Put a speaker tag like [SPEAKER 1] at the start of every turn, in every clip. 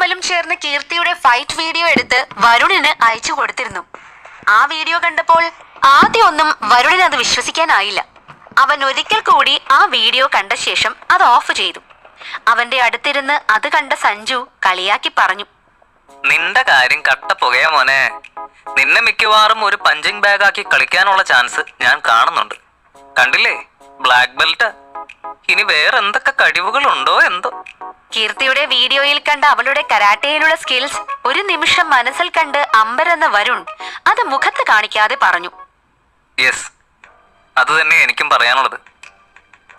[SPEAKER 1] അമലും ചേർന്ന് കീർത്തിയുടെ fight video എടുത്ത് വരുണിന് അയച്ചു കൊടുത്തിരുന്നു. ആ വീഡിയോ കണ്ടപ്പോൾ ആദ്യമൊന്നും വരുണിന് അത് വിശ്വസിക്കാനായില്ല. അവൻ ഒരിക്കൽ കൂടി ആ വീഡിയോ കണ്ട ശേഷം അത് ഓഫ് ചെയ്തു. അവന്റെ അടുത്തിരുന്ന് അത് കണ്ട സഞ്ജു കളിയാക്കി പറഞ്ഞു.
[SPEAKER 2] നിന്റെ കാര്യം കട്ട പുകയാ മോനെ. നിന്നെ മിക്കവാറും ഒരു പഞ്ചിങ് ബാഗ് ആക്കി കളിക്കാനുള്ള ചാൻസ് ഞാൻ കാണുന്നുണ്ട്. കണ്ടില്ലേ? ബ്ലാക്ക് ബെൽറ്റ് ഇനി വേറെ എന്തൊക്കെ കഴിവുകളുണ്ടോ എന്തോ?
[SPEAKER 1] കീർത്തിയുടെ വീഡിയോയിൽ കണ്ട അവളുടെ കരാട്ടയിലുള്ള സ്കിൽസ് ഒരു നിമിഷം മനസ്സിൽ കണ്ട് അമ്പരെന്ന വരുൺ അത് മുഖത്ത് കാണിക്കാതെ പറഞ്ഞു.
[SPEAKER 2] യെസ് അത് തന്നെ എനിക്കും പറയാനുള്ളത്.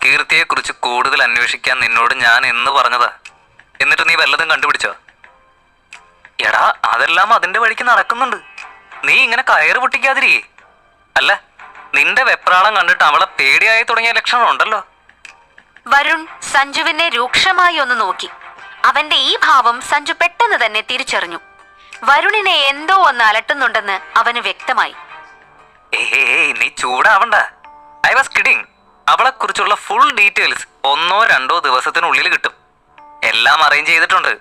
[SPEAKER 2] കീർത്തിയെക്കുറിച്ച് കൂടുതൽ അന്വേഷിക്കാൻ നിന്നോട് ഞാൻ എന്ന് പറഞ്ഞതാ. എന്നിട്ട് നീ വല്ലതും കണ്ടുപിടിച്ചോ? എടാ അതെല്ലാം അതിന്റെ വഴിക്ക് നടക്കുന്നുണ്ട്. നീ ഇങ്ങനെ കയറ് പൊട്ടിക്കാതിരിക്കേ അല്ല നിന്റെ വെപ്രാളം കണ്ടിട്ട് അവളെ പേടിയായി തുടങ്ങിയ ലക്ഷണം ഉണ്ടല്ലോ
[SPEAKER 1] വരുൺ സഞ്ജുവിനെ രൂക്ഷമായി ഒന്ന് നോക്കി. അവന്റെ ഈ ഭാവം സഞ്ജു പെട്ടെന്ന് തന്നെ തിരിച്ചറിഞ്ഞു. വരുണിനെ എന്തോ ഒന്ന് അലട്ടുന്നുണ്ടെന്ന് അവന് വ്യക്തമായി.
[SPEAKER 2] നീ ചൂടാവണ്ട. ഐ വാസ് കിഡിങ് അവളെ കുറിച്ചുള്ള ഫുൾ ഡീറ്റെയിൽസ് ഒന്നോ രണ്ടോ ദിവസത്തിനുള്ളിൽ കിട്ടും. എല്ലാം അറേഞ്ച് ചെയ്തിട്ടുണ്ട്.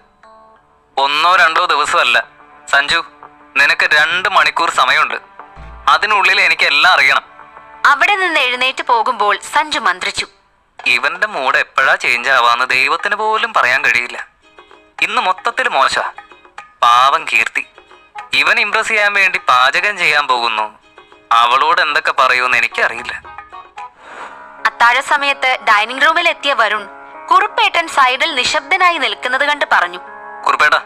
[SPEAKER 2] ഒന്നോ രണ്ടോ ദിവസമല്ല. സഞ്ജു നിനക്ക് രണ്ട് മണിക്കൂർ സമയമുണ്ട്. അതിനുള്ളിൽ എനിക്ക് എല്ലാം അറിയണം.
[SPEAKER 1] അവിടെ നിന്ന് എഴുന്നേറ്റ് പോകുമ്പോൾ സഞ്ജു മന്ത്രിച്ചു.
[SPEAKER 2] ഇവന്റെ മൂഡ് എപ്പോഴാ ചേഞ്ച് ആവാന്ന് ദൈവത്തിന് പോലും പറയാൻ കഴിയില്ല. ഇന്ന് മൊത്തത്തിൽ മോശ. പാവം കീർത്തി. ഇവൻ ഇംപ്രസ് ചെയ്യാൻ വേണ്ടി പാചകം ചെയ്യാൻ പോകുന്നു. അവളോട് എന്തൊക്കെ പറയൂന്ന് എനിക്കറിയില്ല.
[SPEAKER 1] അത്താഴ സമയത്ത് ഡൈനിങ് റൂമിൽ എത്തിയ വരുൺ കുറുപ്പേട്ടൻ സൈഡിൽ നിശബ്ദനായി നിൽക്കുന്നത് കണ്ട് പറഞ്ഞു.
[SPEAKER 2] കുറുപ്പേട്ടാ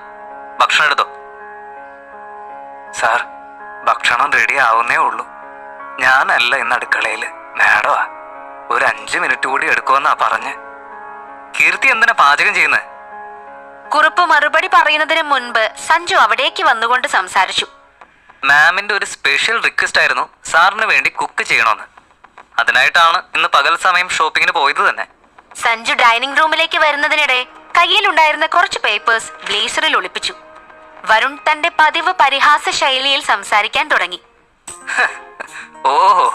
[SPEAKER 2] ഭക്ഷണം എടുത്തോ? സാർ ഭക്ഷണം റെഡി ആവുന്നേ ഉള്ളൂ. ഞാനല്ല ഇന്ന് അടുക്കളയിൽ. മാഡമാ ഒരു അഞ്ച് മിനിറ്റ് കൂടി എടുക്കുമെന്നാ പറഞ്ഞ്. കീർത്തി എന്തിനാ പാചകം ചെയ്യുന്നത്
[SPEAKER 1] കുറുപ്പ് മറുപടി പറയുന്നതിന് മുൻപ് സഞ്ജു അവിടേക്ക് വന്നുകൊണ്ട് സംസാരിച്ചു.
[SPEAKER 2] മാമിന്റെ ഒരു സ്പെഷ്യൽ റിക്വസ്റ്റ് ആയിരുന്നു സാറിന് വേണ്ടി കുക്ക് ചെയ്യണമെന്ന് അതിനായിട്ടാണ് ഇന്ന് പകൽ സമയം ഷോപ്പിങ്ങിന് പോയത് തന്നെ.
[SPEAKER 1] സഞ്ജു ഡൈനിങ് റൂമിലേക്ക് വരുന്നതിനിടെ കയ്യിലുണ്ടായിരുന്ന കുറച്ച് പേപ്പേഴ്സ് ബ്ലേസറിൽ ഒളിപ്പിച്ചു. വരുൺ തന്റെ പതിവ് പരിഹാസ ശൈലിയിൽ സംസാരിക്കാൻ തുടങ്ങി.
[SPEAKER 2] ഓഹോ.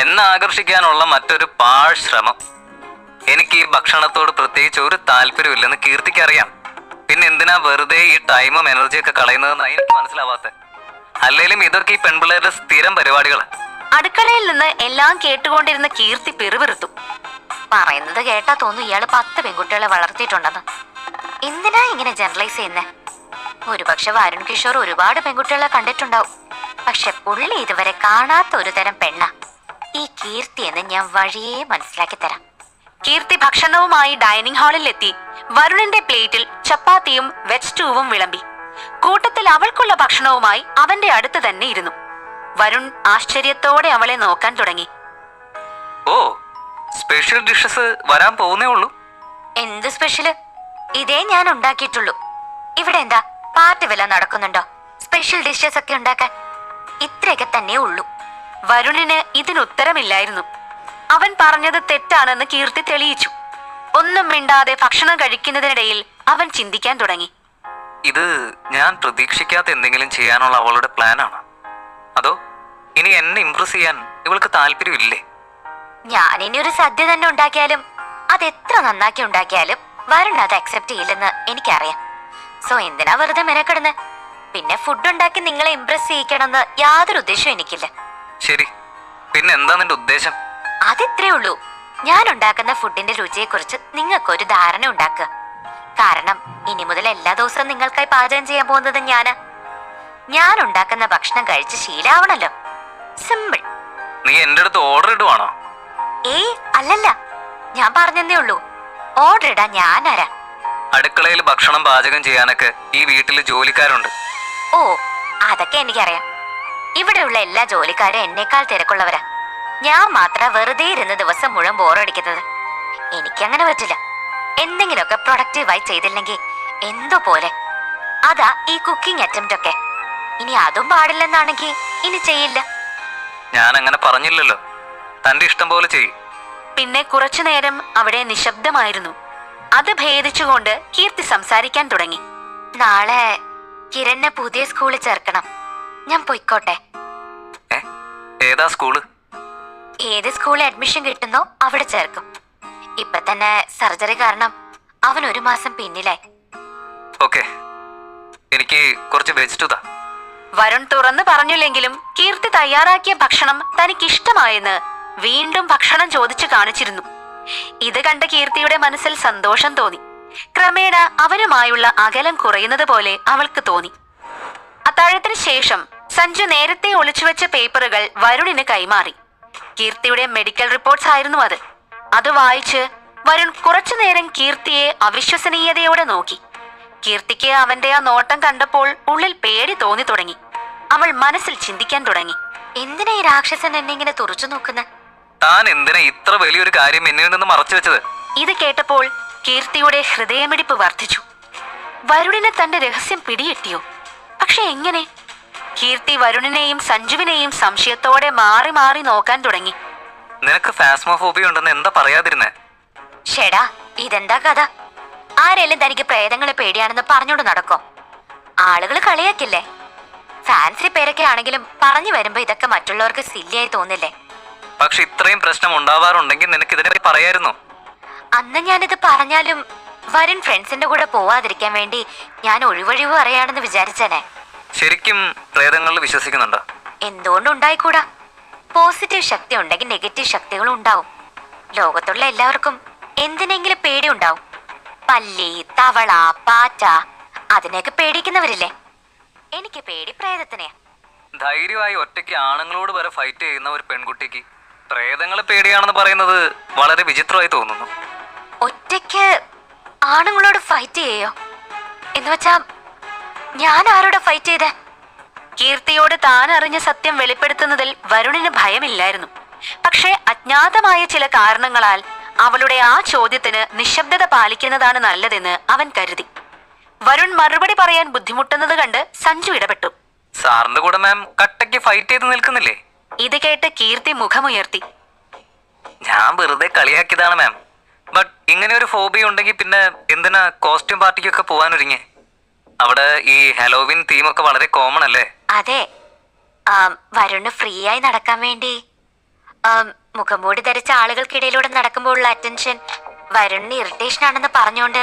[SPEAKER 2] എന്നെ ആകർഷിക്കാനുള്ള മറ്റൊരു പാഴ്ശ്രമം. എനിക്ക് ഈ ഭക്ഷണത്തോട് പ്രത്യേകിച്ച് ഒരു താല്പര്യമില്ലെന്ന് കീർത്തിക്കറിയാം പിന്നെ എന്തിനാ വെറുതെ ഈ ടൈമും എനർജിയൊക്കെ കളയുന്നതെന്ന് എനിക്ക് മനസ്സിലാവാത്ത? അല്ലെങ്കിലും ഇതൊക്കെ ഈ പെൺപിള്ളേരുടെ സ്ഥിരം പരിപാടികളാണ്
[SPEAKER 1] അടുക്കളയിൽ നിന്ന് എല്ലാം കേട്ടുകൊണ്ടിരുന്ന കീർത്തി പിറുപിറുത്തു. പറയുന്നത് കേട്ടാ തോന്നുന്നു ഇയാൾ പത്ത് പെൺകുട്ടികളെ വളർത്തിയിട്ടുണ്ടെന്ന്. എന്തിനാ ഇങ്ങനെ ജനറലൈസ് ചെയ്യുന്നേ? ഒരുപക്ഷെ വരുൺ കിഷോർ ഒരുപാട് പെൺകുട്ടികളെ കണ്ടിട്ടുണ്ടാവും. പക്ഷെ പുള്ളി ഇതുവരെ കാണാത്ത ഒരു തരം പെണ്ണ. ഈ കീർത്തി എന്ന് ഞാൻ വഴിയേ മനസ്സിലാക്കി തരാം. കീർത്തി ഭക്ഷണവുമായി ഡൈനിങ് ഹാളിൽ എത്തി. വരുണിന്റെ പ്ലേറ്റിൽ ചപ്പാത്തിയും വെജ് സ്റ്റൂവും വിളമ്പി. കൂട്ടത്തിൽ അവൾക്കുള്ള ഭക്ഷണവുമായി അവന്റെ അടുത്ത് തന്നെ ഇരുന്നു. വരുൺ ആശ്ചര്യത്തോടെ അവളെ നോക്കാൻ തുടങ്ങി.
[SPEAKER 2] ഓ സ്പെഷ്യൽ ഡിഷസ് വരാൻ പോകുന്നേ ഉള്ളൂ.
[SPEAKER 1] എന്ത് സ്പെഷ്യൽ ഇതേ ഞാൻ ഉണ്ടാക്കിയിട്ടുള്ളൂ. ഇവിടെ എന്താ? പാർട്ടി വല്ല നടക്കുന്നുണ്ടോ? സ്പെഷ്യൽ ഡിഷസ് ഒക്കെ ഉണ്ടാക്കാൻ. ഇത്രയൊക്കെ തന്നെ ഉള്ളൂ. വരുണിന് ഇതിനുത്തരമില്ലായിരുന്നു. അവൻ പറഞ്ഞത് തെറ്റാണെന്ന് കീർത്തി തെളിയിച്ചു. ഒന്നും മിണ്ടാതെ ഭക്ഷണം കഴിക്കുന്നതിനിടയിൽ അവൻ ചിന്തിക്കാൻ തുടങ്ങി.
[SPEAKER 2] ഇത് ഞാൻ പ്രതീക്ഷിക്കാത്ത എന്തെങ്കിലും ചെയ്യാനുള്ള അവളുടെ പ്ലാനാണ്. അതോ ഇനി എന്നെ ഇംപ്രസ് ചെയ്യാൻ ഇവൾക്ക് താല്പര്യമില്ലേ?
[SPEAKER 1] ഞാൻ ഇനി ഒരു സദ്യ തന്നെ ഉണ്ടാക്കിയാലും അത് എത്ര നന്നാക്കി ഉണ്ടാക്കിയാലും വരുൺ അത് അക്സെപ്റ്റ് ചെയ്യില്ലെന്ന് എനിക്കറിയാം. സോ എന്തിനാ വെറുതെ മെനക്കെടുന്ന്? പിന്നെ ഫുഡ് ഉണ്ടാക്കി നിങ്ങളെ ഇംപ്രസ് ചെയ്യിക്കണമെന്ന് യാതൊരു ഉദ്ദേശവും എനിക്കില്ല.
[SPEAKER 2] ശരി. പിന്നെ എന്താ നിന്റെ ഉദ്ദേശം?
[SPEAKER 1] അതിത്രേ ഉള്ളൂ. ഞാൻ ഉണ്ടാക്കുന്ന ഫുഡിന്റെ രുചിയെക്കുറിച്ച് നിങ്ങൾക്കൊരു ധാരണ ഉണ്ടാക്കുക കാരണം ഇനി മുതൽ എല്ലാ ദിവസവും നിങ്ങൾക്കായി പാചകം ചെയ്യാൻ പോകുന്നത് ഞാൻ. ഞാൻ ഉണ്ടാക്കുന്ന ഭക്ഷണം കഴിച്ച് ശീലാവണല്ലോ. സിമ്പിൾ.
[SPEAKER 2] നീ എന്റെ അടുത്ത് ഓർഡർ ഇടുവാണോ?
[SPEAKER 1] ഏയ് അല്ലല്ല. ഞാൻ പറഞ്ഞതേ ഉള്ളൂ. ഓർഡർ ഇടാൻ ഞാൻ ആരാ
[SPEAKER 2] അടുക്കളയിൽ ഭക്ഷണം പാചകം ചെയ്യാനൊക്കെ ഈ വീട്ടിൽ ജോലിക്കാരുണ്ട്.
[SPEAKER 1] ഓ അതൊക്കെ എനിക്കറിയാം. ഇവിടെയുള്ള എല്ലാ ജോലിക്കാരും എന്നേക്കാൾ തിരക്കുള്ളവരാ. ഞാൻ മാത്രം വെറുതെ ഇരുന്ന് ദിവസം മുഴുവൻ ബോറടിക്കുന്നത്. എനിക്കങ്ങനെ പറ്റില്ല. എന്തെങ്കിലുമൊക്കെ പ്രൊഡക്റ്റീവായി ചെയ്തില്ലെങ്കിൽ എന്തോ പോലെ അതാ ഈ കുക്കിംഗ് അറ്റംപ്റ്റ് ഒക്കെ. ഇനി അതും പാടില്ലെന്നാണെങ്കിൽ ഇനി ചെയ്യില്ല.
[SPEAKER 2] ഞാൻ അങ്ങനെ പറഞ്ഞില്ലല്ലോ. തന്റെ ഇഷ്ടം പോലെ ചെയ്യും.
[SPEAKER 1] പിന്നെ കുറച്ചു നേരം അവിടെ നിശബ്ദമായിരുന്നു. അത് ഭേദിച്ചുകൊണ്ട് കീർത്തി സംസാരിക്കാൻ തുടങ്ങി. നാളെ കിരണിനെ പുതിയ സ്കൂളിൽ ചേർക്കണം. ഞാൻ പൊയ്ക്കോട്ടെ.
[SPEAKER 2] ഏതാ സ്കൂൾ?
[SPEAKER 1] ഏത് സ്കൂളിൽ അഡ്മിഷൻ കിട്ടുന്നോ അവിടെ ചേർക്കും. ഇപ്പൊ തന്നെ സർജറി കാരണം അവൻ ഒരു മാസം പിന്നിലായി.
[SPEAKER 2] ഓക്കെ. എനിക്ക് കുറച്ച് വെജിറ്റു താ.
[SPEAKER 1] വരുൺ തുറന്നു പറഞ്ഞില്ലെങ്കിലും കീർത്തി തയ്യാറാക്കിയ ഭക്ഷണം തനിക്ക് ഇഷ്ടമായെന്ന് വീണ്ടും ഭക്ഷണം ചോദിച്ചു കാണിച്ചിരുന്നു. ഇത് കണ്ട കീർത്തിയുടെ മനസ്സിൽ സന്തോഷം തോന്നി. ക്രമേണ അവനുമായുള്ള അകലം കുറയുന്നത് പോലെ അവൾക്ക് തോന്നി. അത്താഴത്തിന് ശേഷം സഞ്ജു നേരത്തെ ഒളിച്ചുവെച്ച പേപ്പറുകൾ വരുണിന് കൈമാറി. കീർത്തിയുടെ മെഡിക്കൽ റിപ്പോർട്ട്സ് ആയിരുന്നു അത്. അത് വായിച്ച് വരുൺ കുറച്ചു നേരം കീർത്തിയെ അവിശ്വസനീയതയോടെ നോക്കി. കീർത്തിക്ക് അവന്റെ ആ നോട്ടം കണ്ടപ്പോൾ ഉള്ളിൽ പേടി തോന്നി തുടങ്ങി. അവൾ മനസ്സിൽ ചിന്തിക്കാൻ തുടങ്ങി. എന്തിനാ ഈ രാക്ഷസൻ എന്നെ ഇങ്ങനെ തുറച്ചു നോക്കുന്നത്
[SPEAKER 2] താൻ എന്തിനാ ഇത്ര വലിയൊരു കാര്യം എന്നിൽ നിന്ന് മറച്ചു വെച്ചത്?
[SPEAKER 1] ഇത് കേട്ടപ്പോൾ കീർത്തിയുടെ ഹൃദയമിടിപ്പ് വർദ്ധിച്ചു. വരുണിനെ തന്റെ രഹസ്യം പിടികിട്ടിയോ? പക്ഷെ എങ്ങനെ? കീർത്തി വരുണിനെയും സഞ്ജുവിനെയും സംശയത്തോടെ മാറി മാറി നോക്കാൻ തുടങ്ങി.
[SPEAKER 2] നിനക്ക് ഫാസ്മോഫോബിയ ഉണ്ടെന്ന് എന്താ പറയാതിരുന്നേ?
[SPEAKER 1] ഷെടാ ഇതെന്താ കഥ? ആരെല്ലാം തനിക്ക് പ്രേതങ്ങളെ പേടിയാണെന്ന് പറഞ്ഞോണ്ട് നടക്കോ? ആളുകൾ കളിയാക്കില്ലേ? ഫാൻസി പേരൊക്കെ ആണെങ്കിലും പറഞ്ഞു വരുമ്പോ ഇതൊക്കെ മറ്റുള്ളവർക്ക് സില്ലിയായി തോന്നില്ലേ?
[SPEAKER 2] പക്ഷെ ഇത്രയും പ്രശ്നം ഉണ്ടാവാറുണ്ടെങ്കിൽ നിനക്ക് ഇതിനെ പറയായിരുന്നു.
[SPEAKER 1] അന്ന് ഞാനിത് പറഞ്ഞാലും വരുൺ ഫ്രണ്ട്സിന്റെ കൂടെ പോവാതിരിക്കാൻ വേണ്ടി ഞാൻ ഒഴിവൊഴിവ് പറയാണെന്ന് വിചാരിച്ചേനെ.
[SPEAKER 2] ശരിക്കും പ്രേതങ്ങളിൽ വിശ്വസിക്കുന്നുണ്ടോ?
[SPEAKER 1] എന്തുകൊണ്ടുണ്ടായിക്കൂടാ പോസിറ്റീവ് ശക്തി ഉണ്ടെങ്കിൽ നെഗറ്റീവ് ശക്തികളും ഉണ്ടാവും. ലോകത്തുള്ള എല്ലാവർക്കും എന്തിനെങ്കിലും പേടി ഉണ്ടാവും. പല്ലി തവള പാറ്റ അതിനെയൊക്കെ പേടിക്കുന്നവരില്ലേ? എനിക്ക് പേടി പ്രേതത്തിനെയാ.
[SPEAKER 2] ധൈര്യമായി ഒറ്റയ്ക്ക് ആണുങ്ങളോട് വരെ ഫൈറ്റ് ചെയ്യുന്ന ഒരു പെൺകുട്ടിക്ക് പ്രേതങ്ങളെ പേടിയാണെന്ന് പറയുന്നത് വളരെ വിചിത്രമായി തോന്നുന്നു.
[SPEAKER 1] ഒറ്റയ്ക്ക് ആണുങ്ങളോട് ഫൈറ്റ് ചെയ്യോ? എന്ന് വെച്ചാ ഞാൻ ആരോടെ ഫൈറ്റ് ചെയ്തേ? കീർത്തിയോട് താൻ അറിഞ്ഞ സത്യം വെളിപ്പെടുത്തുന്നതിൽ വരുണിന് ഭയമില്ലായിരുന്നു. പക്ഷേ അജ്ഞാതമായ ചില കാരണങ്ങളാൽ അവളുടെ ആ ചോദ്യത്തിന് നിശബ്ദത പാലിക്കുന്നതാണ് നല്ലതെന്ന് അവൻ കരുതി. വരുൺ മറുപടി പറയാൻ ബുദ്ധിമുട്ടുന്നത് കണ്ട് സഞ്ജു ഇടപെട്ടു.
[SPEAKER 2] സാറിന്റെ കൂടെ മാം കട്ടയ്ക്ക് ഫൈറ്റ് ചെയ്ത് നിൽക്കുന്നില്ലേ?
[SPEAKER 1] ഇത് കേട്ട് കീർത്തി മുഖമുയർത്തി.
[SPEAKER 2] ഞാൻ വെറുതെ കളിയാക്കിയതാണ് മാം. ബട്ട് ഇങ്ങനെ ഒരു ഫോബിയ ഉണ്ടെങ്കിൽ പിന്നെ എന്തിനാ കോസ്റ്റ്യൂം പാർട്ടിക്കൊക്കെ പോവാനൊരുങ്ങി അവിടെ ഈ ഹലോവിൻ തീം ഒക്കെ വളരെ കോമൺ അല്ലേ?
[SPEAKER 1] അതെ. വരുണ് ഫ്രീ ആയി നടക്കാൻ വേണ്ടി. മുഖംമൂടി ധരിച്ച ആളുകൾക്കിടയിലൂടെ നടക്കുമ്പോൾ ഉള്ള അറ്റൻഷൻ വരുണിന് ഇറിറ്റേഷൻ ആണെന്ന് പറഞ്ഞുകൊണ്ട്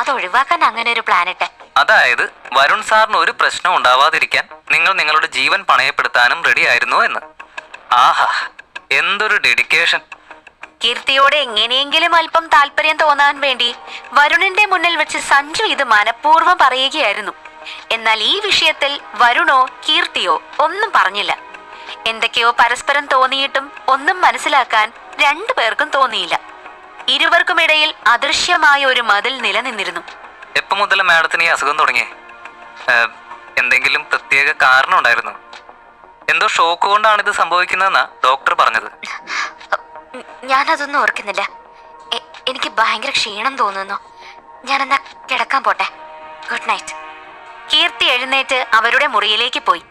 [SPEAKER 1] അത് ഒഴിവാക്കാൻ അങ്ങനെ ഒരു പ്ലാൻ ഇട്ടെ.
[SPEAKER 2] അതായത് വരുൺ സാറിന് ഒരു പ്രശ്നം ഉണ്ടാവാതിരിക്കാൻ നിങ്ങൾ നിങ്ങളുടെ ജീവൻ പണയപ്പെടുത്താനും റെഡി ആയിരുന്നു എന്ന്. ആഹാ എന്തൊരു ഡെഡിക്കേഷൻ
[SPEAKER 1] കീർത്തിയോട് എങ്ങനെയെങ്കിലും അല്പം താല്പര്യം തോന്നാൻ വേണ്ടി വരുണിന്റെ മുന്നിൽ വെച്ച് സഞ്ജു ഇത് മനഃപൂർവം പറയുകയായിരുന്നു. എന്നാൽ ഈ വിഷയത്തിൽ വരുണോ കീർത്തിയോ ഒന്നും പറഞ്ഞില്ല. എന്തൊക്കെയോ പരസ്പരം തോന്നിയിട്ടും ഒന്നും മനസ്സിലാക്കാൻ രണ്ടു പേർക്കും തോന്നിയില്ല. ഇരുവർക്കുമിടയിൽ അദൃശ്യമായ ഒരു മതിൽ നിലനിന്നിരുന്നു.
[SPEAKER 2] എപ്പോ മുതൽ മാഡത്തിന് ഈ അസുഖം തുടങ്ങിയേ എന്തെങ്കിലും പ്രത്യേക കാരണം ഉണ്ടായിരുന്നു? എന്തോ ഷോക്ക് കൊണ്ടാണ് ഇത് സംഭവിക്കുന്നതെന്നാ ഡോക്ടർ പറഞ്ഞത്.
[SPEAKER 1] ഞാനതൊന്നും ഓർക്കുന്നില്ല. എനിക്ക് ഭയങ്കര ക്ഷീണം തോന്നുന്നു. ഞാനെന്നാ കിടക്കാൻ പോട്ടെ. ഗുഡ് നൈറ്റ് കീർത്തി എഴുന്നേറ്റ് അവരുടെ മുറിയിലേക്ക് പോയി.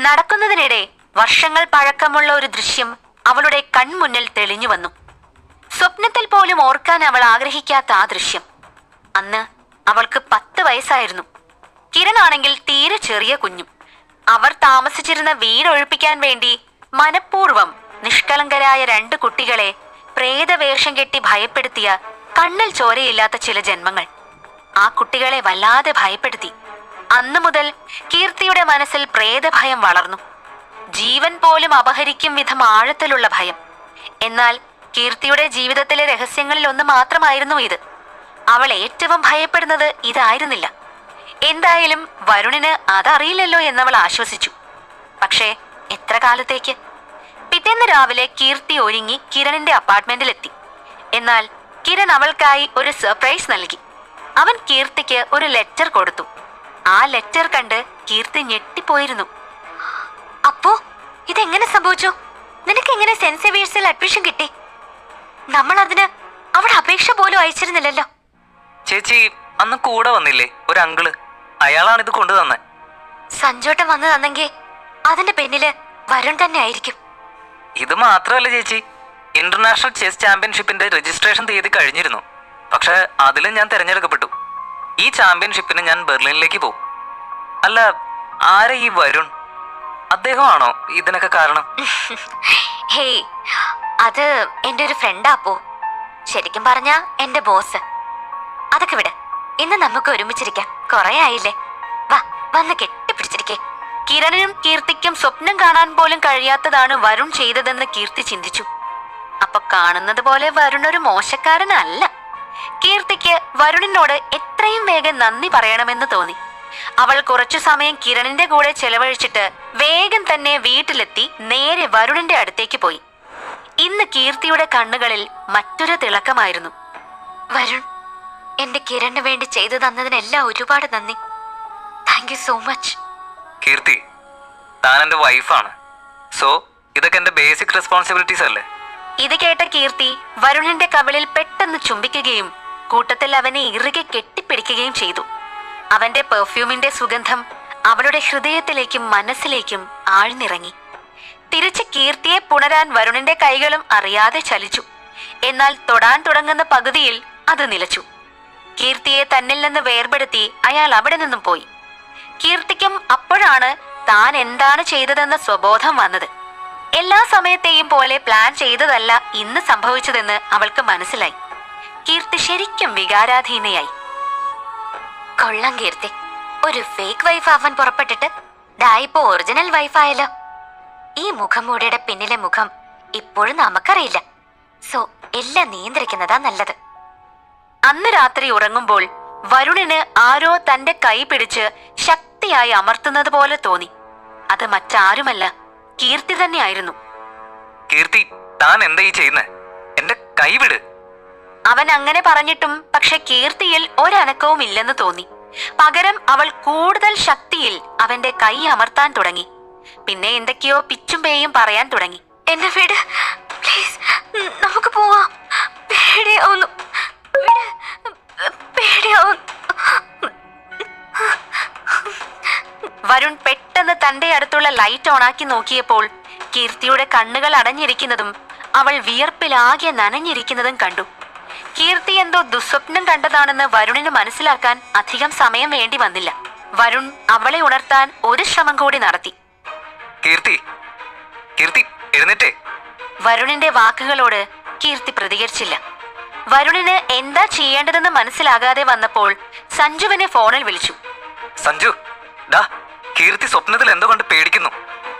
[SPEAKER 1] നടക്കുന്നതിനിടെ വർഷങ്ങൾ പഴക്കമുള്ള ഒരു ദൃശ്യം അവളുടെ കൺമുന്നിൽ തെളിഞ്ഞു വന്നു. സ്വപ്നത്തിൽ പോലും ഓർക്കാൻ അവൾ ആഗ്രഹിക്കാത്ത ആ ദൃശ്യം. അന്ന് അവൾക്ക് പത്ത് വയസ്സായിരുന്നു. കിരൺ ആണെങ്കിൽ തീരെ ചെറിയ കുഞ്ഞു. അവർ താമസിച്ചിരുന്ന വീട് ഒഴിപ്പിക്കാൻ വേണ്ടി മനഃപൂർവം നിഷ്കളങ്കരായ രണ്ട് കുട്ടികളെ പ്രേതവേഷം കെട്ടി ഭയപ്പെടുത്തിയ കണ്ണിൽ ചോരയില്ലാത്ത ചില ജന്മങ്ങൾ. ആ കുട്ടികളെ വല്ലാതെ ഭയപ്പെടുത്തി. അന്നു മുതൽ കീർത്തിയുടെ മനസ്സിൽ പ്രേതഭയം വളർന്നു. ജീവൻ പോലും അപഹരിക്കും വിധം ആഴത്തിലുള്ള ഭയം. എന്നാൽ കീർത്തിയുടെ ജീവിതത്തിലെ രഹസ്യങ്ങളിൽ ഒന്ന് മാത്രമായിരുന്നു ഇത്. അവൾ ഏറ്റവും ഭയപ്പെടുന്നത് ഇതായിരുന്നില്ല. എന്തായാലും വരുണിന് അതറിയില്ലല്ലോ എന്നവൾ ആശ്വസിച്ചു. പക്ഷേ എത്ര കാലത്തേക്ക്? പിറ്റേന്ന് രാവിലെ കീർത്തി ഒരുങ്ങി കിരണിന്റെ അപ്പാർട്ട്മെന്റിലെത്തി. എന്നാൽ കിരൺ അവൾക്കായി ഒരു സർപ്രൈസ് നൽകി. അവൻ കീർത്തിക്ക് ഒരു ലെറ്റർ കൊടുത്തു. ആ ലെറ്റർ കണ്ട് കീർത്തി ഞെട്ടിപ്പോയിരുന്നു. അപ്പോ ഇതെങ്ങനെ സംഭവിച്ചു? നിനക്ക് എങ്ങനെ സെന്റ് സേവിയേഴ്സിൽ അഡ്മിഷൻ കിട്ടി? നമ്മൾ അതിന് അവിടെ അപേക്ഷ പോലും അയച്ചിരുന്നില്ലല്ലോ.
[SPEAKER 2] ചേച്ചി അന്ന് കൂടെ വന്നില്ലേ? ഒരു അങ്കിൾ അയാളാണ് ഇത് കൊണ്ടുതന്നെ.
[SPEAKER 1] സഞ്ചോട്ടം വന്നു തന്നെങ്കിൽ അതിന്റെ പിന്നിൽ വരുൺ തന്നെ ആയിരിക്കും.
[SPEAKER 2] ഇത് മാത്രമല്ല ചേച്ചി. ഇന്റർനാഷണൽ ചെസ് ചാമ്പ്യൻഷിപ്പിന്റെ രജിസ്ട്രേഷൻ തീയതി കഴിഞ്ഞിരുന്നു. പക്ഷെ അതിലും ഞാൻ തിരഞ്ഞെടുക്കപ്പെട്ടു. ഈ ചാമ്പ്യൻഷിപ്പിന് ഞാൻ ബെർലിനിലേക്ക് പോകും. അല്ല ആരെ ഈ വരുൺ? അദ്ദേഹമാണോ ഇതിനൊക്കെ കാരണം?
[SPEAKER 1] ഹേയ് അത് എന്റെ ഒരു ഫ്രണ്ടാ പോ ശരിക്കും പറഞ്ഞ എന്റെ ബോസ് അതൊക്കെ വിട്. ഇന്ന് നമുക്ക് ഒരുമിച്ചിരിക്കാം. കൊറേ ആയില്ലേ? വാ വന്ന് കെട്ടിപ്പിടിച്ചിരിക്കെ. കിരണിനും കീർത്തിക്കും സ്വപ്നം കാണാൻ പോലും കഴിയാത്തതാണ് വരുൺ ചെയ്തതെന്ന് കീർത്തി ചിന്തിച്ചു. അപ്പൊ കാണുന്നത് പോലെ വരുൺ ഒരു മോശക്കാരനല്ല. കീർത്തിക്ക് വരുണിനോട് എത്രയും വേഗം നന്ദി പറയണമെന്ന് തോന്നി. അവൾ കുറച്ചു സമയം കിരണിന്റെ കൂടെ ചെലവഴിച്ചിട്ട് വേഗം തന്നെ വീട്ടിലെത്തി നേരെ വരുണിന്റെ അടുത്തേക്ക് പോയി. ഇന്ന് കീർത്തിയുടെ കണ്ണുകളിൽ മറ്റൊരു തിളക്കമായിരുന്നു. വരുൺ എന്റെ കിരണിന് വേണ്ടി ചെയ്തു തന്നതിനെല്ലാം ഒരുപാട് നന്ദി. Thank you so much
[SPEAKER 2] Keerthi താൻ എന്റെ വൈഫാണ് സോ ഇതൊക്കെ എന്റെ ബേസിക് റെസ്പോൺസിബിലിറ്റീസ് അല്ലേ?
[SPEAKER 1] ഇത് കേട്ട കീർത്തി വരുണിന്റെ കവിളിൽ പെട്ടെന്ന് ചുംബിക്കുകയും കൂട്ടത്തിൽ അവനെ ഇറുകെ കെട്ടിപ്പിടിക്കുകയും ചെയ്തു. അവന്റെ പെർഫ്യൂമിന്റെ സുഗന്ധം അവളുടെ ഹൃദയത്തിലേക്കും മനസ്സിലേക്കും ആഴ്ന്നിറങ്ങി. തിരിച്ച് കീർത്തിയെ പുണരാൻ വരുണിന്റെ കൈകളും അറിയാതെ ചലിച്ചു. എന്നാൽ തൊടാൻ തുടങ്ങുന്ന പകുതിയിൽ അത് നിലച്ചു. കീർത്തിയെ തന്നിൽ നിന്ന് വേർപെടുത്തി അയാൾ അവിടെ നിന്നും പോയി. കീർത്തിക്കും അപ്പോഴാണ് താൻ എന്താണ് ചെയ്തതെന്ന സ്വബോധം വന്നത്. എല്ലാ സമയത്തെയും പോലെ പ്ലാൻ ചെയ്തതല്ല ഇന്ന് സംഭവിച്ചതെന്ന് അവൾക്ക് മനസ്സിലായി. കീർത്തി ശരിക്കും വികാരാധീനയായി. കൊള്ളം കീർത്തി. ഒരു ഫേക്ക് വൈഫ് അവൻ പുറപ്പെട്ടിട്ട്. ഡായിപ്പോ ഒറിജിനൽ വൈഫായല്ലോ ഈ മുഖംമൂടിയുടെ പിന്നിലെ മുഖം ഇപ്പോഴും നമുക്കറിയില്ല. സോ എല്ലാം നിയന്ത്രിക്കുന്നതാ നല്ലത്. അന്ന് രാത്രി ഉറങ്ങുമ്പോൾ വരുണിന് ആരോ തന്റെ കൈ പിടിച്ച് ശക്തിയായി അമർത്തുന്നത് പോലെ തോന്നി. അത് മറ്റാരുമല്ല കീർത്തി തന്നെയായിരുന്നു.
[SPEAKER 2] കീർത്തി താൻ എന്താ ഈ ചെയ്യുന്നത് എന്റെ കൈ വിട്.
[SPEAKER 1] അവൻ അങ്ങനെ പറഞ്ഞിട്ടും പക്ഷെ കീർത്തിയിൽ ഒരനക്കവും ഇല്ലെന്ന് തോന്നി. പകരം അവൾ കൂടുതൽ ശക്തിയിൽ അവന്റെ കൈ അമർത്താൻ തുടങ്ങി. പിന്നെ എന്തൊക്കെയോ പിച്ചും പേയും പറയാൻ തുടങ്ങി. എന്നെ വിട്. പ്ലീസ് നമുക്ക് പോവാം. പേടിയാവുന്നു വിട്. പേടിയാവുന്നു വരുൺ പെട്ടെന്ന് തന്റെ അടുത്തുള്ള ലൈറ്റ് ഓണാക്കി നോക്കിയപ്പോൾ കീർത്തിയുടെ കണ്ണുകൾ അടഞ്ഞിരിക്കുന്നതും അവൾ വിയർപ്പിലാകെ നനഞ്ഞിരിക്കുന്നതും കണ്ടു. കീർത്തി എന്തോ ദുസ്വപ്നം കണ്ടതാണെന്ന് വരുണിന് മനസ്സിലാക്കാൻ അധികം സമയം വേണ്ടി വന്നില്ല. വരുൺ അവളെ ഉണർത്താൻ ഒരു ശ്രമം കൂടി നടത്തി.
[SPEAKER 2] കീർത്തി കീർത്തി എഴുന്നേറ്റേ.
[SPEAKER 1] വരുണിന്റെ വാക്കുകളോട് കീർത്തി പ്രതികരിച്ചില്ല. വരുണിന് എന്താ ചെയ്യേണ്ടതെന്ന് മനസ്സിലാകാതെ വന്നപ്പോൾ സഞ്ജുവിനെ ഫോണിൽ വിളിച്ചു.
[SPEAKER 2] സഞ്ജു ഡാ കീർത്തി സ്വപ്നത്തിൽ എന്തോ കണ്ട് പേടിക്കുന്നു.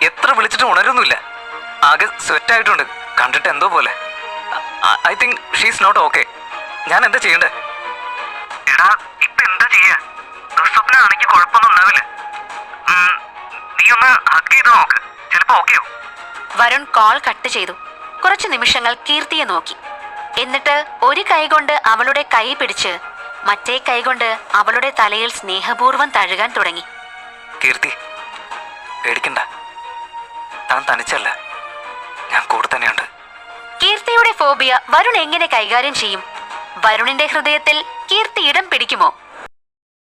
[SPEAKER 2] എത്ര വിളിച്ചിട്ട് ഉണരുന്നില്ല. ആകെ സ്വെറ്റ് ആയിട്ടുണ്ട്. കണ്ടിട്ട് എന്തോ പോലെ. I think she's not okay ഞാൻ എന്താ ചെയ്യണ്ടേ? എടാ ഇപ്പൊ എന്താ ചെയ്യാ? ദുസ്വപ്നാണെങ്കിൽ കുഴപ്പമൊന്നും ഉണ്ടാവില്ല. നീ ഒന്ന് ഹഗ് ചെയ്ത് നോക്ക്. ചിലപ്പോ ഓക്കെയോ
[SPEAKER 1] വരുൺ കോൾ കട്ട് ചെയ്തു. കുറച്ച് നിമിഷങ്ങൾ കീർത്തിയെ നോക്കി. എന്നിട്ട് ഒരു കൈകൊണ്ട് അവളുടെ കൈ പിടിച്ച് മറ്റേ കൈകൊണ്ട് അവളുടെ തലയിൽ സ്നേഹപൂർവം തഴുകാൻ തുടങ്ങി.
[SPEAKER 2] കീർത്തി പേടിക്കണ്ട. താൻ തനിച്ചല്ല. ഞാൻ കൂടെ തന്നെയുണ്ട്.
[SPEAKER 1] കീർത്തിയുടെ ഫോബിയ വരുൺ എങ്ങനെ കൈകാര്യം ചെയ്യും? വരുണിന്റെ ഹൃദയത്തിൽ കീർത്തി ഇടം പിടിക്കുമോ?